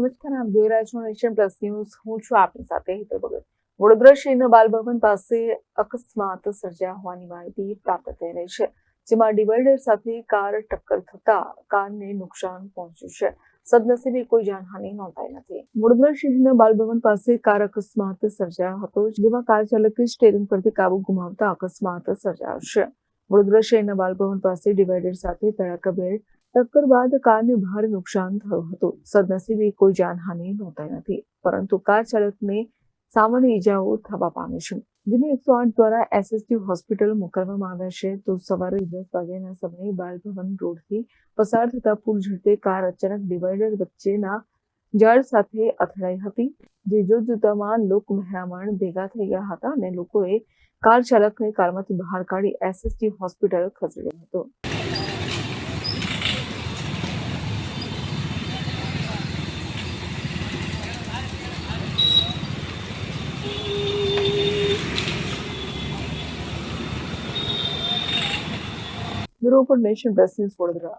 નમસ્કાર આપ જોઈ હું છું આપની સાથે હેતલ ભગત. બાલભવન પાસે અકસ્માત સર્જા હોવાની માહિતી પ્રાપ્ત થઈ રહી છે, જેમાં ડિવાઈડર સાથે કાર ટક્કર થતા કારને નુકસાન પહોંચ્યું છે. સદનસીબે કોઈ જાનહાનિ નોંધાઈ નથી. વડોદરા શહેરના બાલભવન પાસે કાર અકસ્માત સર્જાયો હતો, જેમાં કાર ચાલકે સ્ટેરિંગ પરથી કાબુ ગુમાવતા અકસ્માત સર્જાયો છે. વડોદરા શહેરના બાલભવન પાસે ડિવાઈડર સાથે તડાકાભેર ટક્કર બાદ કારને ભારે નુકસાન થયું હતું. સદનસીબે કોઈ જાનહાનિ નોંધાઈ નથી, પરંતુ કાર ચાલકને સામાન્ય ઈજાઓ થવા પામી છે. જેને એકસો આઠ દ્વારા એસએસટી હોસ્પિટલ મોકલવામાં આવ્યા છે, તો સવારે દસ વાગ્યાના સમયે બાલભવન રોડથી પસાર થતા પુલ ઝડપે કાર અચાનક ડિવાઈડર વચ્ચેના ઝાડ સાથે અથડાઈ હતી. જે જોતજોતામાં લોક મહેરામણ ભેગા થઈ ગયા હતા અને લોકોએ કાર ચાલકને કારમાંથી બહાર કાઢી એસએસટી હોસ્પિટલ ખસેડ્યો હતો. Bureau nation plus news Vadodara.